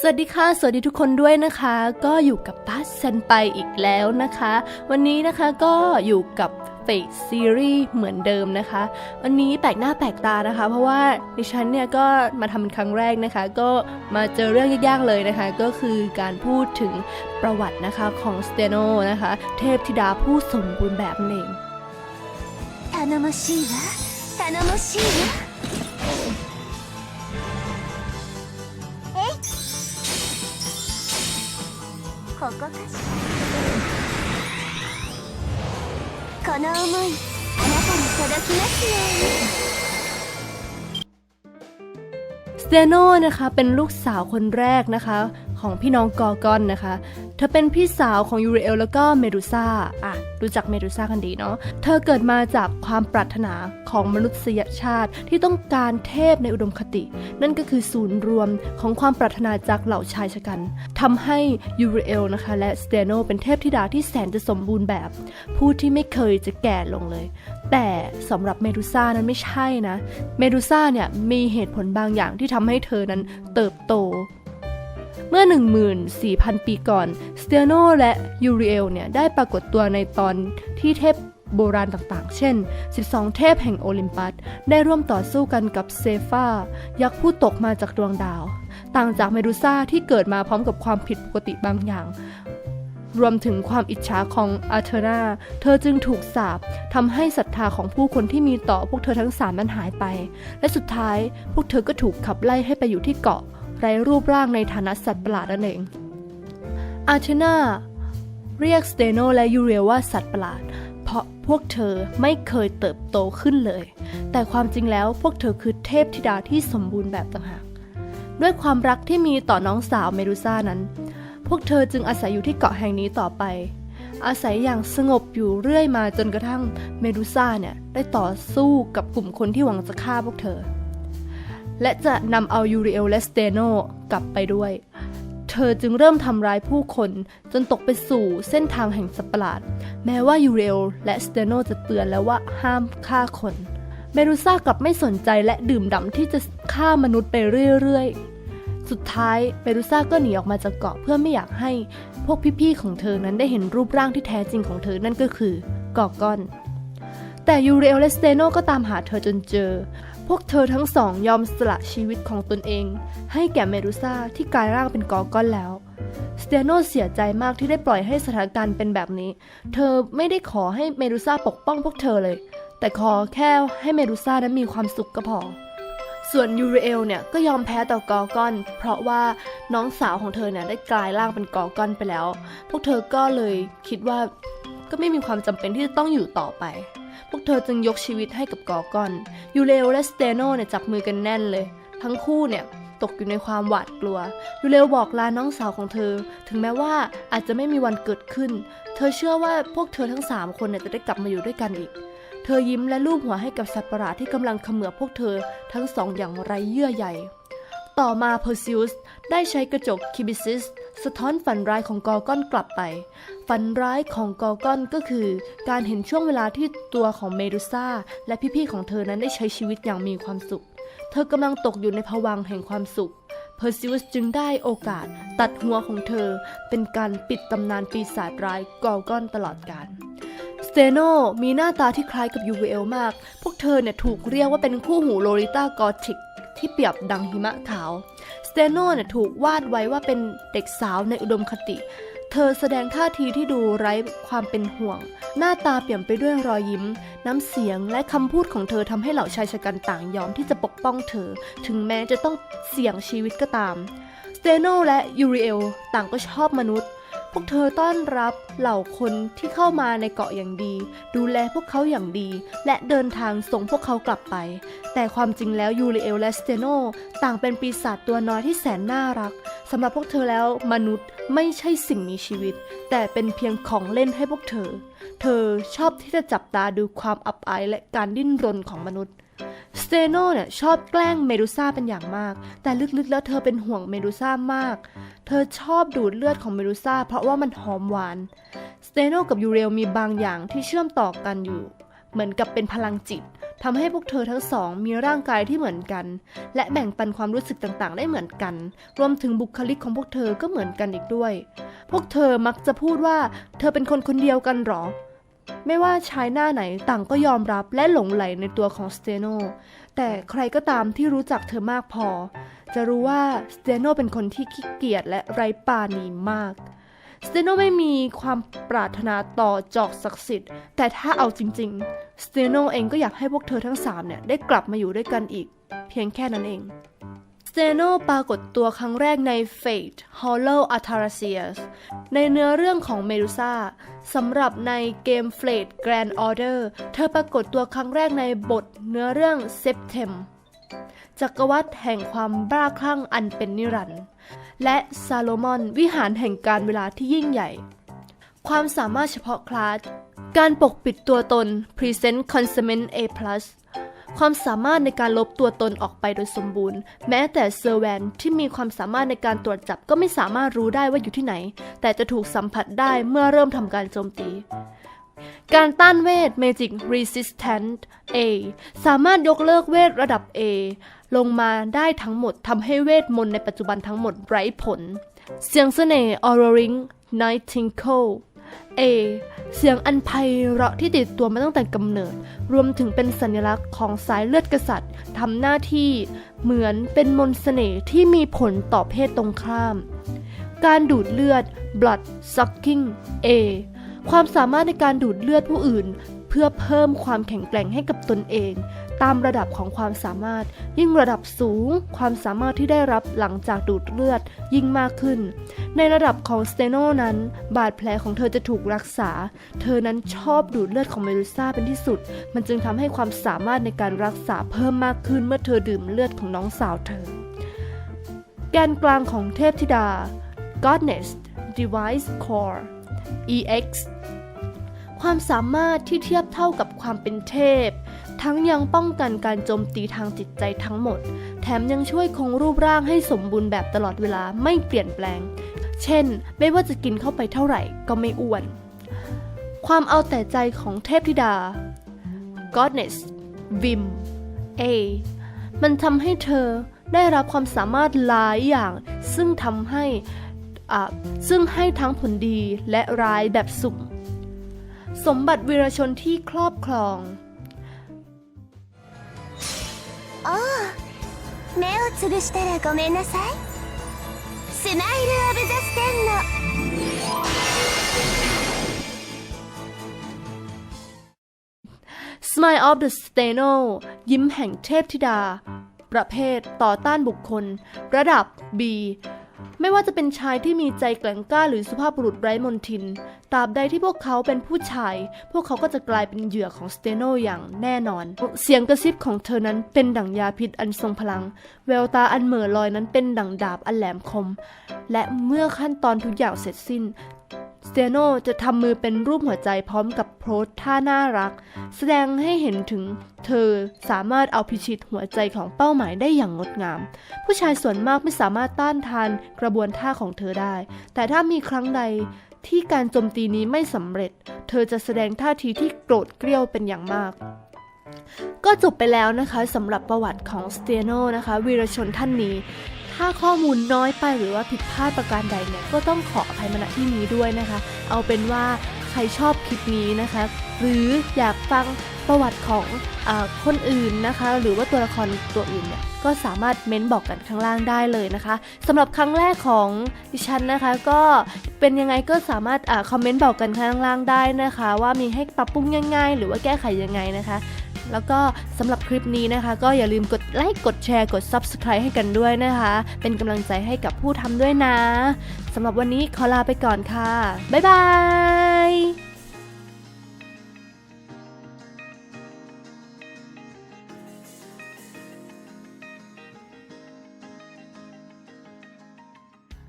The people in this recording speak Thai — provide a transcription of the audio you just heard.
สวัสดีค่ะ สวัสดีทุกคนด้วยนะคะ ก็อยู่กับป้าเซนไปอีกแล้วนะคะ วันนี้นะคะก็อยู่กับเฟซซีรีส์เหมือนเดิมนะคะ วันนี้แปลกหน้าแปลกตานะคะ เพราะว่าดิฉันเนี่ยก็มาทำเป็นครั้งแรกนะคะ ก็มาเจอเรื่องยากๆเลยนะคะ ก็คือการพูดถึงประวัตินะคะของสเตโนนะคะ เทพธิดาผู้สมบูรณ์แบบหนึ่งทานามชิวะทานามชิวะ ここかしらこの想いあなたに届きますように สเตโนนะคะเป็นลูกสาวคนแรกนะคะ ของพี่น้องกอร์กอนนะคะ เธอเป็นพี่สาวของยูเรเอลแล้วก็เมดูซ่าอะรู้จักเมดูซ่ากันดีเนาะ เธอเกิดมาจากความปรารถนาของมนุษยชาติที่ต้องการเทพในอุดมคติ นั่นก็คือศูนย์รวมของความปรารถนาจากเหล่าชายชะกันทำให้ยูเรเอลนะคะและสเตโนเป็นเทพธิดาที่แสนจะสมบูรณ์แบบ ผู้ที่ไม่เคยจะแก่ลงเลย แต่สำหรับเมดูซ่านั้นไม่ใช่นะ เมดูซ่าเนี่ยมีเหตุผลบางอย่างที่ทำให้เธอนั้นเติบโต มื่อ 14,000 ปีก่อนสเตโนและยูริเอลเนี่ยได้ปรากฏตัวในตอนที่เทพโบราณต่างๆ เช่น 12 เทพแห่งโอลิมปัส ได้ร่วมต่อสู้กันกับเซฟายักษ์ผู้ตกมาจากดวงดาว ต่างจากเมดูซ่าที่เกิดมาพร้อมกับความผิดปกติบางอย่าง รวมถึงความอิจฉาของอาเทนา เธอจึงถูกสาปทำให้ศรัทธาของผู้คนที่มีต่อพวกเธอทั้งสามนั้นหายไป และสุดท้ายพวกเธอก็ถูกขับไล่ให้ไปอยู่ที่เกาะ ไร้รูปร่างในฐานะสัตว์ประหลาดนั่นเอง อาเทนาเรียกสเตโนและยูเรียว่าสัตว์ประหลาด เพราะพวกเธอไม่เคยเติบโตขึ้นเลย แต่ความจริงแล้วพวกเธอคือเทพธิดาที่สมบูรณ์แบบต่างหาก ด้วยความรักที่มีต่อน้องสาวเมดูซ่านั้น พวกเธอจึงอาศัยอยู่ที่เกาะแห่งนี้ต่อไป อาศัยอย่างสงบอยู่เรื่อยมาจนกระทั่งเมดูซ่าเนี่ยได้ต่อสู้กับกลุ่มคนที่หวังจะฆ่าพวกเธอ และจะนำเอายูริเอลและสเตโนกลับไปด้วย เธอจึงเริ่มทำร้ายผู้คนจนตกไปสู่เส้นทางแห่งสัตว์ประหลาด แม้ว่ายูริเอลและสเตโนจะเตือนแล้วว่าห้ามฆ่าคนเมดูซ่ากลับไม่สนใจและดื่มด่ำที่จะฆ่ามนุษย์ไปเรื่อยๆ สุดท้ายเมดูซ่าก็หนีออกมาจากเกาะเพื่อไม่อยากให้พวกพี่ๆของเธอนั้นได้เห็นรูปร่างที่แท้จริงของเธอนั่นก็คือกอร์กอน แต่ยูเรียลและสเตโนก็ตามหาเธอจนเจอ พวกเธอทั้งสองยอมสละชีวิตของตนเอง ให้แก่เมดูซ่าที่กลายร่างเป็นกอร์กอนแล้ว สเตโนเสียใจมากที่ได้ปล่อยให้สถานการณ์เป็นแบบนี้ เธอไม่ได้ขอให้เมดูซ่าปกป้องพวกเธอเลย แต่ขอแค่ให้เมดูซ่านั้นมีความสุขก็พอ ส่วนยูเรเอลเนี่ยก็ยอมแพ้ต่อกอกอน เพราะว่าน้องสาวของเธอเนี่ยได้กลายร่างเป็นกอกอนไปแล้ว พวกเธอก็เลยคิดว่าก็ไม่มีความจำเป็นที่จะต้องอยู่ต่อไป พวกเธอจึงยกชีวิตให้กับกอร์กอน ยูเรลและสเตโนเนี่ยจับมือกันแน่นเลย ทั้งคู่เนี่ยตกอยู่ในความหวาดกลัว ยูเรลบอกลาน้องสาวของเธอ ถึงแม้ว่าอาจจะไม่มีวันเกิดขึ้น เธอเชื่อว่าพวกเธอทั้งสามคนเนี่ยจะได้กลับมาอยู่ด้วยกันอีก เธอยิ้มและลูบหัวให้กับสัตว์ประหลาดที่กำลังเขมือบพวกเธอทั้งสองอย่างไร้เยื่อใยต่อมาเพอร์ซิอุสได้ใช้กระจกคิบิซิส สะท้อนฝันร้ายของกอร์กอนกลับไป ฝันร้ายของกอร์กอนก็คือ การเห็นช่วงเวลาที่ตัวของเมดูซ่าและพี่ๆของเธอนั้นได้ใช้ชีวิตอย่างมีความสุข เธอกำลังตกอยู่ในภวังแห่งความสุข เพอร์ซิอุสจึงได้โอกาส ตัดหัวของเธอ เป็นการปิดตำนานปีศาจร้ายกอร์กอนตลอดกาลสเตโนมีหน้าตาที่คล้ายกับยูเวลมาก พวกเธอเนี่ยถูกเรียกว่าเป็นคู่หูโลลิต้ากอธิกที่เปรียบดังหิมะขาว เตโนเนี่ยถูกวาดไว้ว่าเป็นเด็กสาวในอุดมคติ เธอแสดงท่าทีที่ดูไร้ความเป็นห่วง หน้าตาเปลี่ยนไปด้วยรอยยิ้ม น้ำเสียงและคำพูดของเธอทำให้เหล่าชายชะกันต่างยอมที่จะปกป้องเธอ ถึงแม้จะต้องเสี่ยงชีวิตก็ตาม สเตโนและยูริเอลต่างก็ชอบมนุษย์ พวกเธอต้อนรับเหล่าคนที่เข้ามาในเกาะอย่างดี ดูแลพวกเขาอย่างดี และเดินทางส่งพวกเขากลับไป แต่ความจริงแล้วยูริเอลและสเตโนต่างเป็นปีศาจตัวน้อยที่แสนน่ารักสำหรับพวกเธอแล้วมนุษย์ไม่ใช่สิ่งมีชีวิต แต่เป็นเพียงของเล่นให้พวกเธอ เธอชอบที่จะจับตาดูความอับอายและการดิ้นรนของมนุษย์ สเตโนเนี่ยชอบแกล้งเมดูซ่าเป็นอย่างมาก แต่ลึกๆแล้วเธอเป็นห่วงเมดูซ่ามาก เธอชอบดูดเลือดของเมดูซ่าเพราะว่ามันหอมหวาน สเตโนกับยูเรลมีบางอย่างที่เชื่อมต่อกันอยู่ เหมือนกับเป็นพลังจิตทำให้พวกเธอทั้งสองมีร่างกายที่เหมือนกัน และแบ่งปันความรู้สึกต่างๆ ได้เหมือนกัน รวมถึงบุคลิกของพวกเธอก็เหมือนกันอีกด้วย พวกเธอมักจะพูดว่า เธอเป็นคนคนเดียวกันหรอ ไม่ว่าชายหน้าไหนต่างก็ยอมรับและหลงไหลในตัวของสเตโน แต่ใครก็ตามที่รู้จักเธอมากพอ จะรู้ว่าสเตโนเป็นคนที่ขี้เกียจและไร้ปาณีมาก สเตโนไม่มีความปรารถนาต่อจอกศักดิ์สิทธิ์ แต่ถ้าเอาจริงๆ สเตโนเองก็อยากให้พวกเธอทั้งสามเนี่ยได้กลับมาอยู่ด้วยกันอีก เพียงแค่นั้นเอง เตโนปรากฏตัวครั้งแรกใน Fate Hollow Ataraxias ในเนื้อเรื่องของเมดูซ่าสำหรับในเกม Fate Grand Order เธอปรากฏตัวครั้งแรกในบทเนื้อเรื่อง Septem จักรวรรดิแห่งความบ้าคลั่งอันเป็นนิรันดร์และซาโลมอนวิหารแห่งการเวลาที่ยิ่งใหญ่ ความสามารถเฉพาะคลาส การปกปิดตัวตน Present Consonant A+ ความสามารถในการลบตัวตนออกไปโดยสมบูรณ์ แม้แต่เซอร์แวนที่มีความสามารถในการตรวจจับก็ไม่สามารถรู้ได้ว่าอยู่ที่ไหน แต่จะถูกสัมผัสได้เมื่อเริ่มทำการโจมตีการต้านเวท Magic Resistant A สามารถยกเลิกเวทระดับ A ลงมาได้ทั้งหมดทำให้เวทมนต์ในปัจจุบันทั้งหมดไร้ผล เสียงเสน่ห์ Auroring Nightingale A เสียงอันไพเราะที่ติดตัวมาตั้งแต่กำเนิด รวมถึงเป็นสัญลักษณ์ของสายเลือดกษัตริย์ทำหน้าที่เหมือนเป็นมนต์เสน่ห์ที่มีผลต่อเพศตรงข้าม การดูดเลือด blood sucking A ความสามารถในการดูดเลือดผู้อื่น เพื่อเพิ่มความแข็งแกร่งให้กับตนเอง ตามระดับของความสามารถ ยิ่งระดับสูง ความสามารถที่ได้รับหลังจากดูดเลือดยิ่งมากขึ้น ในระดับของสเตโนนั้น บาดแผลของเธอจะถูกรักษา เธอนั้นชอบดูดเลือดของเมดูซ่าเป็นที่สุด มันจึงทำให้ความสามารถในการรักษาเพิ่มมากขึ้นเมื่อเธอดื่มเลือดของน้องสาวเธอ แกนกลางของเทพธิดา Goddess Device Core EX ความสามารถที่เทียบเท่ากับความเป็นเทพ ทั้งยังป้องกันการโจมตีทางจิตใจทั้งหมด แถมยังช่วยคงรูปร่างให้สมบูรณ์แบบตลอดเวลาไม่เปลี่ยนแปลง เช่น ไม่ว่าจะกินเข้าไปเท่าไหร่ก็ไม่อ้วน ความเอาแต่ใจของเทพธิดา Goddess Vim A มันทำให้เธอได้รับความสามารถหลายอย่าง ซึ่งทำให้ซึ่งให้ทั้งผลดีและร้ายแบบสุ่ม สมบัติวีรชนที่ครอบครอง おお目をつぶしたらごめんなさいスマイル・オブ・ザ・ステンの Smile of the Steno ยิ้มแห่งเทพธิดา ประเภทต่อต้านบุคคล ระดับ B ไม่ว่าจะเป็นชายที่มีใจแกร่งกล้าหรือสุภาพบุรุษไร้มนทิน ตราบใดที่พวกเขาเป็นผู้ชาย พวกเขาก็จะกลายเป็นเหยื่อของสเตโนอย่างแน่นอน เสียงกระซิบของเธอนั้นเป็นดั่งยาพิษอันทรงพลัง แววตาอันเหม่อลอยนั้นเป็นดั่งดาบอันแหลมคม และเมื่อขั้นตอนทุกอย่างเสร็จสิ้น สเตโนจะทำมือเป็นรูปหัวใจพร้อมกับโพสท่าน่ารัก แสดงให้เห็นถึงเธอสามารถเอาพิชิตหัวใจของเป้าหมายได้อย่างงดงาม ผู้ชายส่วนมากไม่สามารถต้านทานกระบวนท่าของเธอได้ แต่ถ้ามีครั้งใดที่การโจมตีนี้ไม่สำเร็จ เธอจะแสดงท่าทีที่โกรธเกรี้ยวเป็นอย่างมากก็จบไปแล้วนะคะสำหรับประวัติของสเตโนนะคะวีรชนท่านนี้ ถ้าข้อมูลน้อยไปหรือว่าผิดพลาดประการใดเนี่ยก็ต้องขออภัยมาณที่นี้ด้วยนะคะ เอาเป็นว่าใครชอบคลิปนี้นะคะ หรืออยากฟังประวัติของอคนอื่นนะคะ หรือว่าตัวละครตัวอื่นเนี่ยก็สามารถเม้นบอกกันข้างล่างได้เลยนะคะสำหรับครั้งแรกของดิฉันนะคะ ก็เป็นยังไงก็สามารถอคอมเมนต์บอกกันข้างล่างได้นะคะ ว่ามีให้ปรับปรุงยังไงหรือว่าแก้ไขยังไงนะคะ แล้วก็สำหรับคลิปนี้นะคะ ก็อย่าลืมกดไลค์กดแชร์กด Subscribe ให้กันด้วยนะคะ เป็นกำลังใจให้กับผู้ทำด้วยนะสำหรับวันนี้ขอลาไปก่อนค่ะ บ๊ายบาย